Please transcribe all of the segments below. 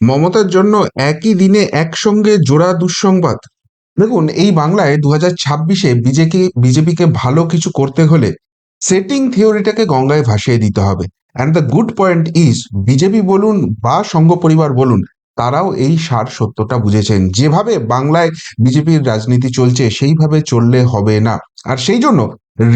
মমতার জন্য একই দিনে একসঙ্গে জোড়া দুঃসংবাদ। দেখুন, এই বাংলায় দু হাজার ছাব্বিশে বিজেপি বিজেপিকে ভালো কিছু করতে হলে সেটিং থিওরিটাকে গঙ্গায় ভাসিয়ে দিতে হবে। And the good point is BJP বলুন বা সংঘ পরিবার বলুন, তারাও এই সার সত্যটা বুঝেছেন। যেভাবে বাংলায় বিজেপির রাজনীতি চলছে, সেইভাবে চললে হবে না। আর সেই জন্য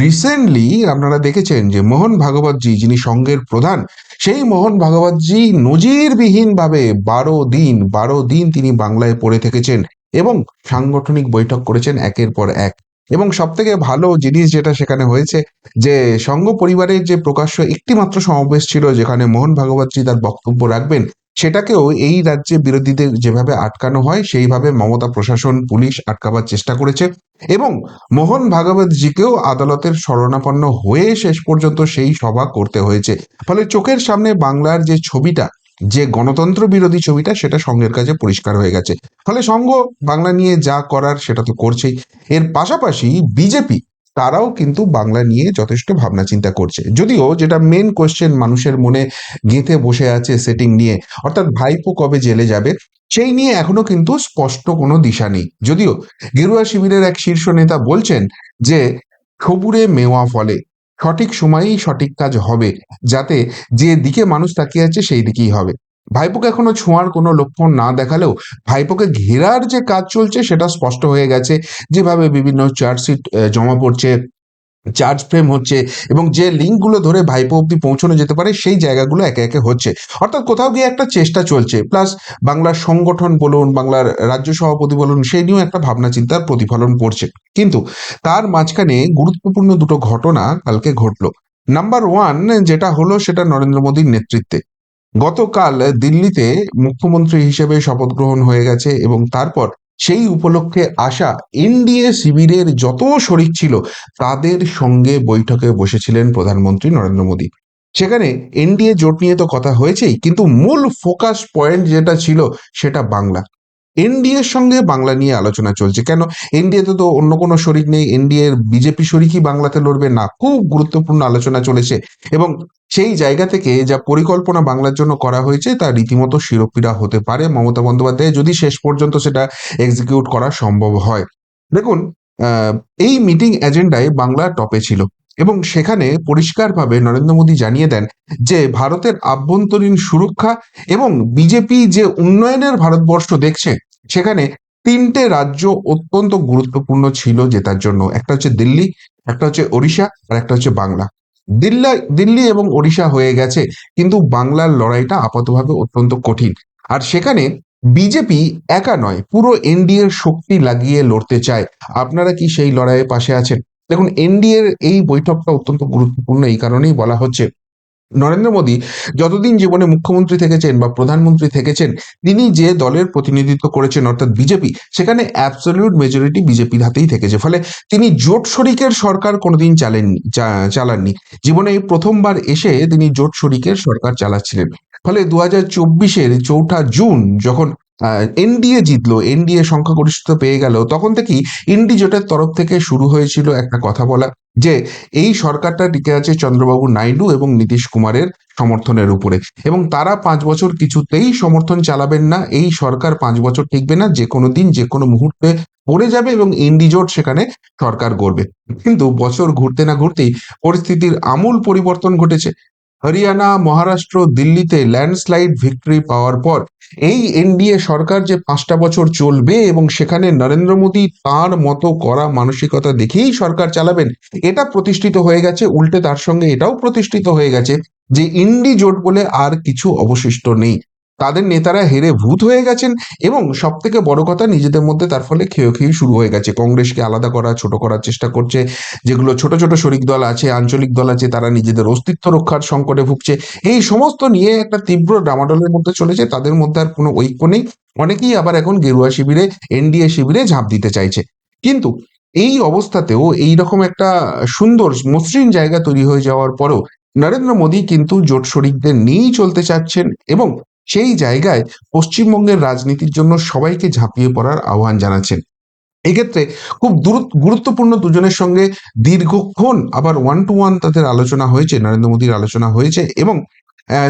রিসেন্টলি আপনারা দেখেছেন যে মোহন ভাগবতজি, যিনি সংঘের প্রধান সেই মোহন ভাগবতজি নজিরবিহীনভাবে বারো দিন বারো দিন তিনি বাংলায় পড়ে থেকেছেন এবং সাংগঠনিক বৈঠক করেছেন একের পর এক। এবং সব থেকে ভালো জিনিস যেটা সেখানে হয়েছে যে সংঘ পরিবারের যে প্রকাশ্য একটিমাত্র সমাবেশ ছিল যেখানে মোহন ভাগবতজি তার বক্তব্য রাখবেন সেটাকেও এই রাজ্যে বিরোধীদের যেভাবে আটকানো হয়, সেইভাবে মমতা প্রশাসন, পুলিশ আটকাবার চেষ্টা করেছে এবং মোহন ভাগবতজিকেও আদালতের শরণাপন্ন হয়ে শেষ পর্যন্ত সেই সভা করতে হয়েছে। ফলে চোখের সামনে বাংলার যে ছবিটা, যে গণতন্ত্র বিরোধী ছবিটা, সেটা সঙ্গের কাছে পরিষ্কার হয়ে গেছে। ফলে সঙ্গ বাংলা নিয়ে যা করার সেটা তো করছেই। এর পাশাপাশি বিজেপি তারাও কিন্তু বাংলা নিয়ে যথেষ্ট ভাবনা চিন্তা করছে। যদিও যেটা মেন কোয়েশ্চেন মানুষের মনে গেঁথে বসে আছে সেটিং নিয়ে, অর্থাৎ ভাইপো কবে জেলে যাবে, সেই নিয়ে এখনও কিন্তু স্পষ্ট কোনো দিশা নেই। যদিও গেরুয়া শিবিরের এক শীর্ষ নেতা বলছেন যে, খবুরে মেওয়া ফলে, সঠিক সময়েই সঠিক কাজ হবে, যাতে যে দিকে মানুষ তাকিয়ে আছে সেই দিকেই হবে। ভাইপোকে এখনও ছোঁয়ার কোনো লক্ষণ না দেখালেও ভাইপোকে ঘেরার যে কাজ চলছে সেটা স্পষ্ট হয়ে গেছে। যেভাবে বিভিন্ন চার্জশিট জমা পড়ছে, চার্জ ফ্রেম হচ্ছে এবং যে লিঙ্কগুলো ধরে ভাইপো অব্দি পৌঁছানো যেতে পারে সেই জায়গাগুলো একে একে হচ্ছে। অর্থাৎ কোথাও গিয়ে একটা চেষ্টা চলছে। প্লাস বাংলার সংগঠন বলুন, বাংলার রাজ্য সভাপতি বলুন সেই নিয়েও একটা ভাবনা চিন্তার প্রতিফলন পড়ছে। কিন্তু তার মাঝখানে গুরুত্বপূর্ণ দুটো ঘটনা কালকে ঘটলো। নাম্বার ওয়ান যেটা হলো সেটা নরেন্দ্র মোদীর নেতৃত্বে। গতকাল দিল্লিতে মুখ্যমন্ত্রী হিসেবে শপথ গ্রহণ হয়ে গেছে এবং তারপর সেই উপলক্ষে আসা এনডিএ শিবিরের যত শরিক ছিল তাদের সঙ্গে বৈঠকে বসেছিলেন প্রধানমন্ত্রী নরেন্দ্র মোদী। সেখানে এনডিএ জোট নিয়ে তো কথা হয়েছেই, কিন্তু মূল ফোকাস পয়েন্ট যেটা ছিল সেটা বাংলা। এনডিএর সঙ্গে বাংলা নিয়ে আলোচনা চলছে। কেন? এনডিএতে তো অন্য কোনো শরিক নেই। এনডিএ বিজেপি শরিকই বাংলাতে লড়বে না। খুব গুরুত্বপূর্ণ আলোচনা চলেছে। এবং সেই জায়গা থেকে যা পরিকল্পনা বাংলার জন্য করা হয়েছে, তা রীতিমতো শিরোপীড়া হতে পারে। মমতা বন্দ্যোপাধ্যায়, যদি শেষ পর্যন্ত সেটা এক্সিকিউট করা সম্ভব হয়। দেখুন এই মিটিং এজেন্ডায় বাংলা টপে ছিল। এবং সেখানে পরিষ্কারভাবে নরেন্দ্র মোদী জানিয়ে দেন যে, ভারতের আভ্যন্তরীণ সুরক্ষা এবং বিজেপি যে উন্নয়নের ভারতবর্ষ দেখছে, সেখানে তিনটে রাজ্য অত্যন্ত গুরুত্বপূর্ণ ছিল জেতার জন্য। একটা হচ্ছে দিল্লি, একটা হচ্ছে ওড়িশা আর একটা হচ্ছে বাংলা। দিল্লি দিল্লি এবং ওড়িশা হয়ে গেছে, কিন্তু বাংলার লড়াইটা আপাতভাবে অত্যন্ত কঠিন। আর সেখানে বিজেপি একা নয়, পুরো এনডিএর শক্তি লাগিয়ে লড়তে চায়। আপনারা কি সেই লড়াইয়ের পাশে আছেন? দেখুন, এনডিএর এই বৈঠকটা অত্যন্ত গুরুত্বপূর্ণ এই কারণেই বলা হচ্ছে, নরেন্দ্র মোদী যতদিন জীবনে মুখ্যমন্ত্রী থেকেছেন বা প্রধানমন্ত্রী থেকেছেন, তিনি যে দলের প্রতিনিধিত্ব করেছেন, অর্থাৎ বিজেপি, সেখানে অ্যাবসলিউট মেজরিটি বিজেপির হাতেই থেকেছে। ফলে তিনি জোট শরিকের সরকার কোনোদিন চালেননি চালাননি। জীবনে এই প্রথমবার এসে তিনি জোট শরিকের সরকার চালাচ্ছিলেন। ফলে দু হাজার চব্বিশের চৌঠা জুন, যখন এনডিএ জিতলো এনডিএ সংখ্যাগরিষ্ঠতা পেয়ে গেল, তখন থেকেই ইন্ডি জোটের তরফ থেকে শুরু হয়েছিল একটা কথা বলা, যে এই সরকারটা টিকে আছে চন্দ্রবাবু নাইডু এবং নীতিশ কুমারের সমর্থনের উপরে। এবং তারা পাঁচ বছর কিছুতেই সমর্থন চালাবেন না, এই সরকার পাঁচ বছর টিকবে না, যে কোনো দিন, যে কোনো মুহূর্তে পড়ে যাবে এবং ইন্ডি জোট সেখানে সরকার গড়বে। কিন্তু বছর ঘুরতে না ঘুরতেই পরিস্থিতির আমূল পরিবর্তন ঘটেছে। হরিয়ানা, মহারাষ্ট্র, দিল্লিতে ল্যান্ডস্লাইড ভিক্টরি পাওয়ার পর এই এনডিএ সরকার যে পাঁচটা বছর চলবে এবং সেখানে নরেন্দ্র মোদী তার মতো করা মানসিকতা দেখেই সরকার চালাবেন, এটা প্রতিষ্ঠিত হয়ে গেছে, উল্টে তার সঙ্গে এটাও প্রতিষ্ঠিত হয়ে গেছে যে ইন্ডি জোট বলে আর কিছু অবশিষ্ট নেই। তাদের নেতারা হেরে ভূত হয়ে গেছেন এবং সব থেকে বড় কথা নিজেদের মধ্যে তার ফলে খেয়ে খেয়ে শুরু হয়ে গেছে। কংগ্রেসকে আলাদা করা, ছোট করার চেষ্টা করছে। যেগুলো ছোট ছোট শরিক দল আছে, আঞ্চলিক দল আছে, তারা নিজেদের অস্তিত্ব রক্ষার সংকটে ভুগছে। এই সমস্ত নিয়ে একটা তীব্র ডামাডোলের মধ্যে চলেছে। তাদের মধ্যে আর কোনো ঐক্য নেই। অনেকেই আবার এখন গেরুয়া শিবিরে, এনডিএ শিবিরে ঝাঁপ দিতে চাইছে। কিন্তু এই অবস্থাতেও এই রকম একটা সুন্দর, মসৃণ জায়গা তৈরি হয়ে যাওয়ার পরেও নরেন্দ্র মোদী কিন্তু জোট শরিকদের নিয়েই চলতে চাচ্ছেন এবং সেই জায়গায় পশ্চিমবঙ্গের রাজনীতির জন্য সবাইকে ঝাঁপিয়ে পড়ার আহ্বান জানাচ্ছেন। এক্ষেত্রে খুব গুরুত্বপূর্ণ দুজনের সঙ্গে দীর্ঘক্ষণ আবার ওয়ান টু ওয়ান তাদের আলোচনা হয়েছে, নরেন্দ্র মোদীর আলোচনা হয়েছে এবং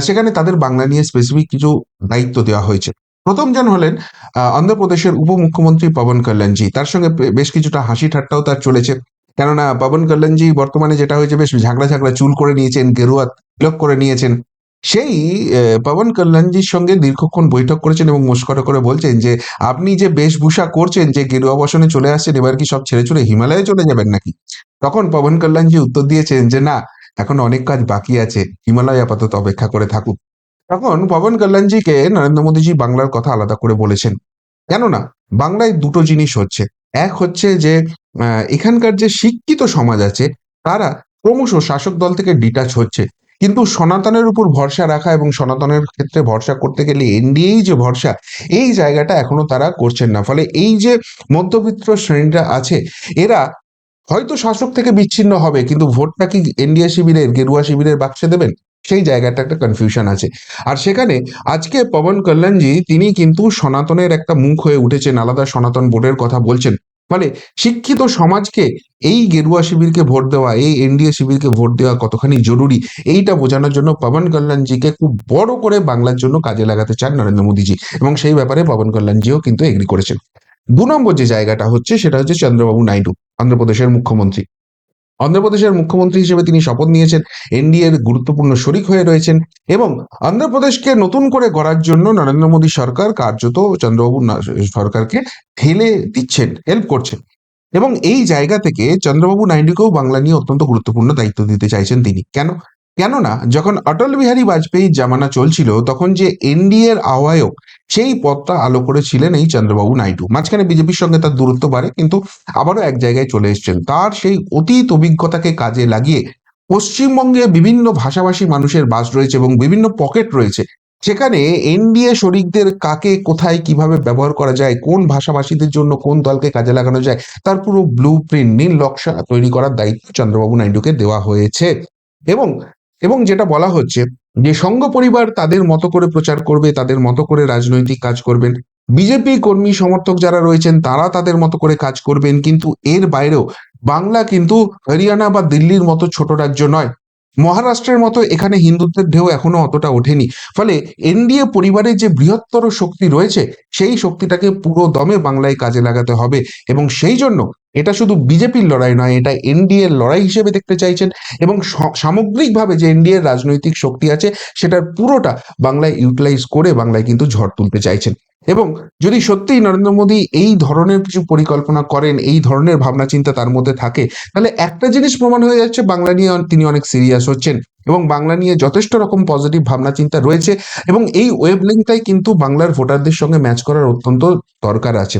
সেখানে তাদের বাংলা নিয়ে স্পেসিফিক কিছু দায়িত্ব দেওয়া হয়েছে। প্রথম জন হলেন অন্ধ্রপ্রদেশের উপমুখ্যমন্ত্রী পবন কল্যাণজি। তার সঙ্গে বেশ কিছুটা হাসি ঠাট্টাও তার চলেছে। কেননা, পবন কল্যাণজি বর্তমানে যেটা হয়েছে, বেশ ঝাগড়া ঝাগড়া চুল করে নিয়েছেন, গেরুয়া তিলক করে নিয়েছেন। সেই পবন কল্যাণজির সঙ্গে দীর্ঘক্ষণ বৈঠক করেছেন এবং মস্করা করে বলছেন যে, আপনি যে বেশভূষা করছেন, যে গেরুয়া বসনে চলে আসছেন, এবার কি সব ছেড়ে ছুড়ে হিমালয়ে চলে যাবেন নাকি? তখন পবন কল্যাণজি উত্তর দিয়েছেন যে, না, এখন অনেক কাজ বাকি আছে, হিমালয় আপাতত অপেক্ষা করে থাকুক। তখন পবন কল্যাণজিকে নরেন্দ্র মোদীজি বাংলার কথা আলাদা করে বলেছেন। কেননা, বাংলায় দুটো জিনিস হচ্ছে। এক হচ্ছে যে এখানকার যে শিক্ষিত সমাজ আছে, তারা ক্রমশ শাসক দল থেকে ডিটাচ হচ্ছে। কিন্তু সনাতনের উপর ভরসা রাখা এবং সনাতনের ক্ষেত্রে ভরসা করতে গেলে এনডিএই যে ভরসা, এই জায়গাটা এখনও তারা করছেন না। ফলে এই যে মধ্যবিত্ত শ্রেণীরা আছে, এরা হয়তো শাসক থেকে বিচ্ছিন্ন হবে, কিন্তু ভোটটা কি এনডিএ শিবিরের, গেরুয়া শিবিরের বাক্সে দেবেন? সেই জায়গাটা একটা কনফিউশন আছে। আর সেখানে আজকে পবন কল্যাণজি, তিনি কিন্তু সনাতনের একটা মুখ হয়ে উঠেছেন, আলাদা সনাতন বোর্ডের কথা বলছেন। ফলে শিক্ষিত সমাজকে এই গেরুয়া শিবিরকে ভোট দেওয়া, এই এনডিএ শিবিরকে ভোট দেওয়া কতখানি জরুরি, এইটা বোঝানোর জন্য পবন কল্যাণজিকে খুব বড় করে বাংলার জন্য কাজে লাগাতে চান নরেন্দ্র মোদীজি এবং সেই ব্যাপারে পবন কল্যাণজিও কিন্তু এগ্রি করেছেন। দু নম্বর যে জায়গাটা হচ্ছে সেটা হচ্ছে চন্দ্রবাবু নাইডু, অন্ধ্রপ্রদেশের মুখ্যমন্ত্রী। অন্ধ্রপ্রদেশের মুখ্যমন্ত্রী হিসেবে তিনি শপথ নিয়েছেন, এনডিএ এর গুরুত্বপূর্ণ শরিক হয়ে রয়েছেন এবং অন্ধ্রপ্রদেশকে নতুন করে গড়ার জন্য নরেন্দ্র মোদী সরকার কার্যত চন্দ্রবাবু সরকারকে ঠেলে দিচ্ছেন হেল্প করছেন। এবং এই জায়গা থেকে চন্দ্রবাবু নাইডুকেও বাংলা নিয়ে অত্যন্ত গুরুত্বপূর্ণ দায়িত্ব দিতে চাইছেন তিনি। কেন? কেননা, যখন অটল বিহারী বাজপেয়ীর জামানা চলছিল, তখন যে এনডিএ এর আহ্বায়ক, সেই পদটা আলো করেছিলেন এই চন্দ্রবাবু নাইডু। মাঝখানে বিজেপির সঙ্গে তার দূরত্ব বাড়ে, কিন্তু আবারও এক জায়গায় চলে এসেছেন। তার সেই অতীত অভিজ্ঞতাকে কাজে লাগিয়ে পশ্চিমবঙ্গে বিভিন্ন ভাষাভাষী মানুষের বাস রয়েছে এবং বিভিন্ন পকেট রয়েছে। সেখানে এনডিএ শরিকদের কাকে, কোথায়, কীভাবে ব্যবহার করা যায়, কোন ভাষাভাষীদের জন্য কোন দলকে কাজে লাগানো যায়, তার পুরো ব্লু প্রিন্ট নীল নকশা তৈরি করার দায়িত্ব চন্দ্রবাবু নাইডুকে দেওয়া হয়েছে। এবং এবং যেটা বলা হচ্ছে যে সংঘ পরিবার তাদের মতো করে প্রচার করবে, তাদের মতো করে রাজনৈতিক কাজ করবেন। বিজেপি কর্মী সমর্থক যারা রয়েছেন, তারা তাদের মতো করে কাজ করবেন, কিন্তু এর বাইরেও বাংলা কিন্তু হরিয়ানা বা দিল্লির মতো ছোট রাজ্য নয়। মহারাষ্ট্রের মতো এখানে হিন্দুত্বের ঢেউ এখনও অতটা ওঠেনি। ফলে এনডিএ পরিবারের যে বৃহত্তর শক্তি রয়েছে, সেই শক্তিটাকে পুরো দমে বাংলায় কাজে লাগাতে হবে। এবং সেই জন্য এটা শুধু বিজেপির লড়াই নয়, এটা এনডিএ লড়াই হিসেবে দেখতে চাইছেন এবং সামগ্রিকভাবে যে এনডিএ রাজনৈতিক শক্তি আছে, সেটার পুরোটা বাংলায় ইউটিলাইজ করে বাংলায় কিন্তু ঝড় তুলতে চাইছেন। এবং যদি সত্যিই নরেন্দ্র মোদী এই ধরনের কিছু পরিকল্পনা করেন, এই ধরনের ভাবনা চিন্তা তার মধ্যে থাকে, তাহলে একটা জিনিস প্রমাণ হয়ে যাচ্ছে, বাংলা নিয়ে তিনি অনেক সিরিয়াস হচ্ছেন এবং বাংলা নিয়ে যথেষ্ট রকম পজিটিভ ভাবনা চিন্তা রয়েছে এবং এই ওয়েব লিঙ্কটাই কিন্তু বাংলার ভোটারদের সঙ্গে ম্যাচ করার অত্যন্ত দরকার আছে।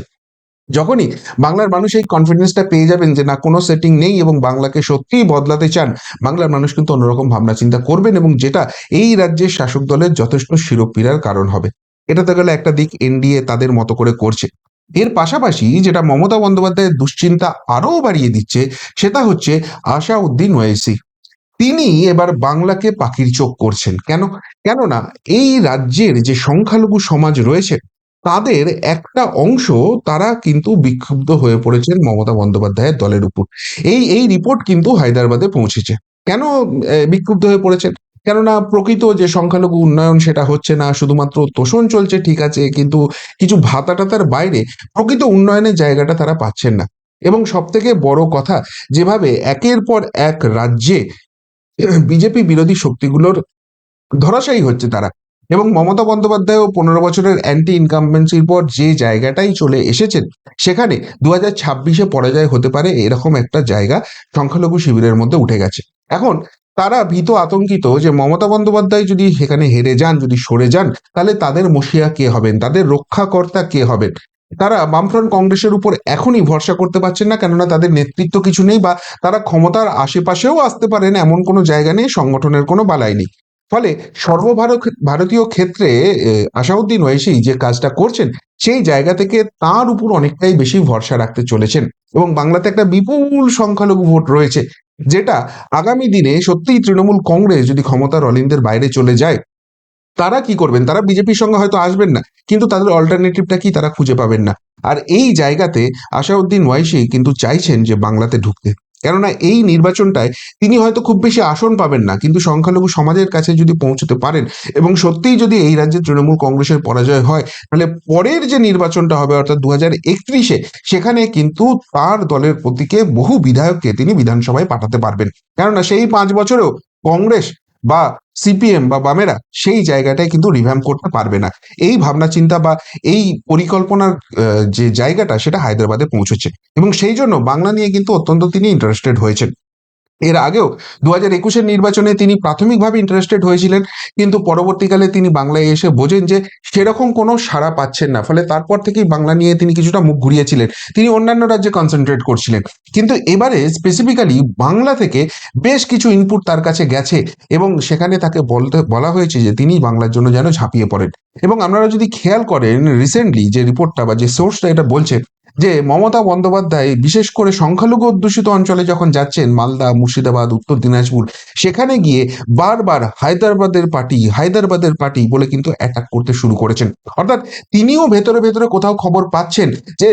যখনই বাংলার মানুষ এই কনফিডেন্সটা পেয়ে যাবেন যে না, কোনো সেটিং নেই এবং বাংলাকে সত্যিই বদলাতে চান, বাংলার মানুষ কিন্তু অন্যরকম ভাবনা চিন্তা করবেন এবং যেটা এই রাজ্যের শাসক দলের যথেষ্ট শিরোপীড়ার কারণ হবে। এটা তো গেলে একটা দিক এনডিএ তাদের মতো করে করছে। এর পাশাপাশি যেটা মমতা বন্দ্যোপাধ্যায়ের দুশ্চিন্তা আরও বাড়িয়ে দিচ্ছে, সেটা হচ্ছে আশা উদ্দিন ওয়েসি তিনি এবার বাংলাকে পাখির চোখ করছেন। কেন? কেননা এই রাজ্যের যে সংখ্যালঘু সমাজ রয়েছে তাদের একটা অংশ তারা কিন্তু বিক্ষুব্ধ হয়ে পড়েছেন মমতা বন্দ্যোপাধ্যায়ের দলের উপর। এই এই রিপোর্ট কিন্তু হায়দ্রাবাদে পৌঁছেছে। কেন বিক্ষুব্ধ হয়ে পড়েছেন? কেননা প্রকৃত যে সংখ্যালঘু উন্নয়ন সেটা হচ্ছে না, শুধুমাত্র তোষণ চলছে, ঠিক আছে, কিন্তু কিছু ভাতা টাতার বাইরে, প্রকৃত উন্নয়নের জায়গাটা তারা পাচ্ছেন না। এবং সব থেকে বড় কথা, যেভাবে একের পর এক রাজ্যে বিজেপি বিরোধী শক্তিগুলোর ধরাশায়ী হচ্ছে তারা। এবং মমতা বন্দ্যোপাধ্যায়ও পনেরো বছরের অ্যান্টি ইনকামবেন্সির পর যে জায়গাটাই চলে এসেছেন, সেখানে দু হাজার ছাব্বিশে পরাজয় হতে পারে এরকম একটা জায়গা সংখ্যালঘু শিবিরের মধ্যে উঠে গেছে। এখন তারা ভীত আতঙ্কিত যে মমতা বন্দ্যোপাধ্যায় যদি সেখানে হেরে যান, যদি সরে যান, তাহলে তাদের মশিয়া কে হবেন? তাদের রক্ষাকর্তা কে হবেন? তারা বামফ্রন্ট কংগ্রেসের উপর এখনই ভরসা করতে পারছেন না, কেননা তাদের নেতৃত্ব কিছু নেই বা তারা ক্ষমতার আশেপাশেও আসতে পারেন এমন কোনো জায়গা নেই, সংগঠনের কোনো বালাই নেই। ফলে সর্বভারত ভারতীয় ক্ষেত্রে আশাউদ্দিন ওয়েসি যে কাজটা করছেন, সেই জায়গা থেকে তার উপর অনেকটাই বেশি ভরসা রাখতে চলেছেন। এবং বাংলাতে একটা বিপুল সংখ্যালঘু ভোট রয়েছে, যেটা আগামী দিনে সত্যিই তৃণমূল কংগ্রেস যদি ক্ষমতার অলিন্দের বাইরে চলে যায়, তারা কি করবেন? তারা বিজেপির সঙ্গে হয়তো আসবেন না, কিন্তু তাদের অল্টারনেটিভটা কি? তারা খুঁজে পাবেন না। আর এই জায়গাতে আশাউদ্দিন ওয়াইসি কিন্তু চাইছেন যে বাংলাতে ঢুকতে। কেননা এই নির্বাচনটায় তিনি হয়তো খুব বেশি আসন পাবেন না, কিন্তু সংখ্যালঘু সমাজের কাছে যদি পৌঁছতে পারেন এবং সত্যিই যদি এই রাজ্যে তৃণমূল কংগ্রেসের পরাজয় হয়, তাহলে পরের যে নির্বাচনটা হবে অর্থাৎ দু হাজার একত্রিশে, সেখানে কিন্তু তার দলের প্রতীকে বহু বিধায়ককে তিনি বিধানসভায় পাঠাতে পারবেন। কেননা সেই পাঁচ বছরেও কংগ্রেস বা সিপিএম বা বামেরা সেই জায়গাটায় কিন্তু রিভ্যাম করতে পারবে না। এই ভাবনা চিন্তা বা এই পরিকল্পনার যে জায়গাটা সেটা হায়দ্রাবাদে পৌঁছেছে। এবং সেই জন্য বাংলা নিয়ে কিন্তু অত্যন্ত তিনি ইন্টারেস্টেড হয়েছেন। এর আগেও দু হাজার একুশের নির্বাচনে তিনি প্রাথমিকভাবে ইন্টারেস্টেড হয়েছিলেন, কিন্তু পরবর্তীকালে তিনি বাংলায় এসে বোঝেন যে সেরকম কোনো সাড়া পাচ্ছেন না। ফলে তারপর থেকেই বাংলা নিয়ে তিনি কিছুটা মুখ ঘুরিয়েছিলেন। তিনি অন্যান্য রাজ্যে কনসেন্ট্রেট করছিলেন। কিন্তু এবারে স্পেসিফিক্যালি বাংলা থেকে বেশ কিছু ইনপুট তার কাছে গেছে এবং সেখানে তাকে বলতে, বলা হয়েছে যে তিনি বাংলার জন্য যেন ঝাঁপিয়ে পড়েন। এবং আপনারা যদি খেয়াল করেন রিসেন্টলি যে রিপোর্টটা বা যে সোর্সটা এটা বলছে যে মমতা বন্দ্যোপাধ্যায়, বিশেষ করে সংখ্যালঘু অধ্যুষিত অঞ্চলে যখন যাচ্ছেন, মালদা, মুর্শিদাবাদ, উত্তর দিনাজপুর, সেখানে গিয়ে বারবার হায়দ্রাবাদের পার্টি হায়দ্রাবাদের পার্টি বলে কিন্তু অ্যাটাক করতে শুরু করেছেন। অর্থাৎ তিনিও ভেতরে ভেতরে কোথাও খবর পাচ্ছেন যে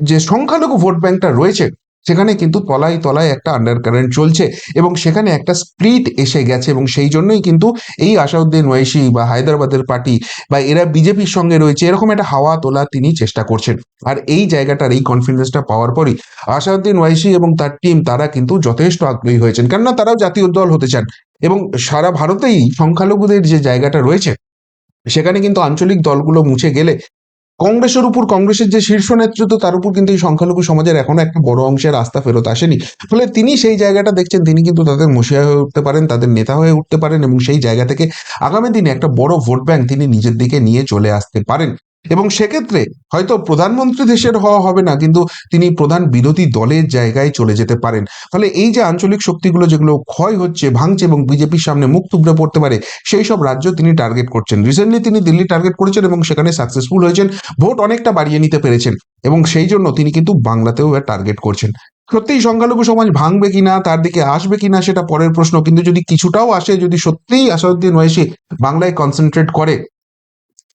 যে সংখ্যালঘু ভোট ব্যাংকটা রয়েছে সেখানে কিন্তু তলায় তলায় একটা আন্ডার কারেন্ট চলছে এবং সেখানে একটা স্প্লিট এসে গেছে এবং সেই জন্যই কিন্তু এই আসাউদ্দিন ওয়াইসি বা হায়দ্রাবাদের পার্টি বা এরা বিজেপির সঙ্গে রয়েছে, এরকম একটা হাওয়া তোলা তিনি চেষ্টা করছেন। আর এই জায়গাটার এই কনফিডেন্সটা পাওয়ার পরই আসাউদ্দিন ওয়াইসি এবং তার টিম তারা কিন্তু যথেষ্ট আগ্রহী হয়েছেন, কেননা তারাও জাতীয় দল হতে চান এবং সারা ভারতেই সংখ্যালঘুদের যে জায়গাটা রয়েছে, সেখানে কিন্তু আঞ্চলিক দলগুলো মুছে গেলে কংগ্রেসের উপর, কংগ্রেসের যে শীর্ষ নেতৃত্ব, তার উপর কিন্তু এই সংখ্যালঘু সমাজের এখনও একটা বড় অংশের আস্থা ফেরত আসেনি। ফলে তিনি সেই জায়গাটা দেখছেন, তিনি কিন্তু তাদের মশিয়া হয়ে উঠতে পারেন, তাদের নেতা হয়ে উঠতে পারেন এবং সেই জায়গা থেকে আগামী দিনে একটা বড় ভোট ব্যাংক তিনি নিজের দিকে নিয়ে চলে আসতে পারেন। এবং সেক্ষেত্রে হয়তো প্রধানমন্ত্রী দেশের হওয়া হবে না, কিন্তু তিনি প্রধান বিরোধী দলের জায়গায় চলে যেতে পারেন। ফলে এই যে আঞ্চলিক শক্তিগুলো যেগুলো ক্ষয় হচ্ছে, ভাঙছে এবং বিজেপির সামনে মুখ তুবড়ে পড়তে পারে, সেই সব রাজ্য তিনি টার্গেট করছেন। রিসেন্টলি তিনি দিল্লি টার্গেট করেছেন এবং সেখানে সাকসেসফুল হয়েছেন। ভোট অনেকটা বাড়িয়ে নিতে পেরেছেন এবং সেই জন্য তিনি কিন্তু বাংলাতেও টার্গেট করছেন। সত্যিই সংখ্যালঘু সমাজ ভাঙবে কিনা, তার দিকে আসবে কিনা সেটা পরের প্রশ্ন, কিন্তু যদি কিছুটাও আসে, যদি সত্যিই আসাদুদ্দিন ওয়াইসি বাংলায় কনসেন্ট্রেট করে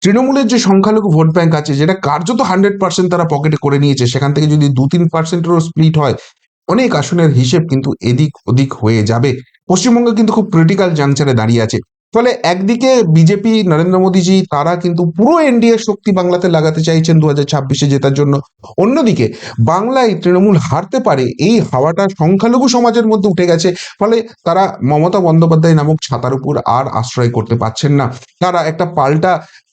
তৃণমূলের যে সংখ্যালঘু ভোট ব্যাংক আছে, যেটা কার্যত হান্ড্রেড পার্সেন্ট তারা পকেটে করে নিয়েছে, সেখান থেকে যদি দু তিন পার্সেন্টেরও স্প্লিট হয়, অনেক আসনের হিসেব কিন্তু এদিক ওদিক হয়ে যাবে। পশ্চিমবঙ্গ কিন্তু খুব ক্রিটিক্যাল জাংচারে দাঁড়িয়ে আছে। ফলে একদিকে বিজেপি নরেন্দ্র মোদীজি, তারা কিন্তু পুরো এনডিএ শক্তি বাংলাতে লাগাতে চাইছেন দু হাজার ছাব্বিশে জেতার জন্য। অন্যদিকে বাংলায় তৃণমূল হারতে পারে, এই হাওয়াটা সংখ্যালঘু সমাজের মধ্যে উঠে গেছে, ফলে তারা মমতা বন্দ্যোপাধ্যায় নামক ছাতার উপর আর আশ্রয় করতে পারছেন না। তারা একটা পাল্টা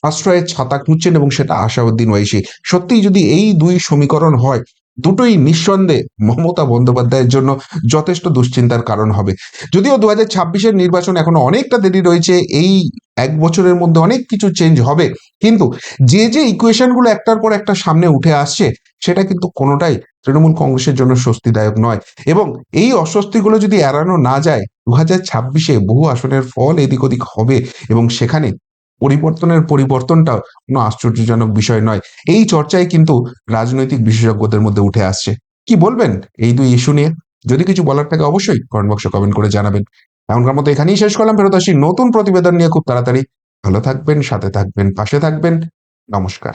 আশ্রয়ের ছাতা খুঁজছেন এবং সেটা আশাউদ্দিন ওয়াইসি। সত্যিই যদি এই দুই সমীকরণ হয় দুটোই নিঃসন্দেহে মমতা বন্দ্যোপাধ্যায়ের জন্য যথেষ্ট দুশ্চিন্তার কারণ হবে। যদিও দু হাজার ছাব্বিশের নির্বাচন এখনও অনেকটা দেরি রয়েছে, এই এক বছরের মধ্যে অনেক কিছু চেঞ্জ হবে। কিন্তু যে যে ইকুয়েশনগুলো একটার পর একটা সামনে উঠে আসছে, সেটা কিন্তু কোনোটাই তৃণমূল কংগ্রেসের জন্য স্বস্তিদায়ক নয়। এবং এই অস্বস্তিগুলো যদি এড়ানো না যায় দু হাজার ছাব্বিশে বহু আসনের ফল এদিক ওদিক হবে এবং সেখানে পরিবর্তনের পরিবর্তনটা কোনো আশ্চর্যজনক বিষয় নয়। এই চর্চাই কিন্তু রাজনৈতিক বিশেষজ্ঞদের মধ্যে উঠে আসছে। কি বলবেন এই দুই ইস্যু নিয়ে? যদি কিছু বলার থাকে অবশ্যই কমেন্ট বক্সে কমেন্ট করে জানাবেন। এমনকার মতো এখানেই শেষ করলাম। ফেরত আসি নতুন প্রতিবেদন নিয়ে খুব তাড়াতাড়ি। ভালো থাকবেন, সাথে থাকবেন, পাশে থাকবেন। নমস্কার।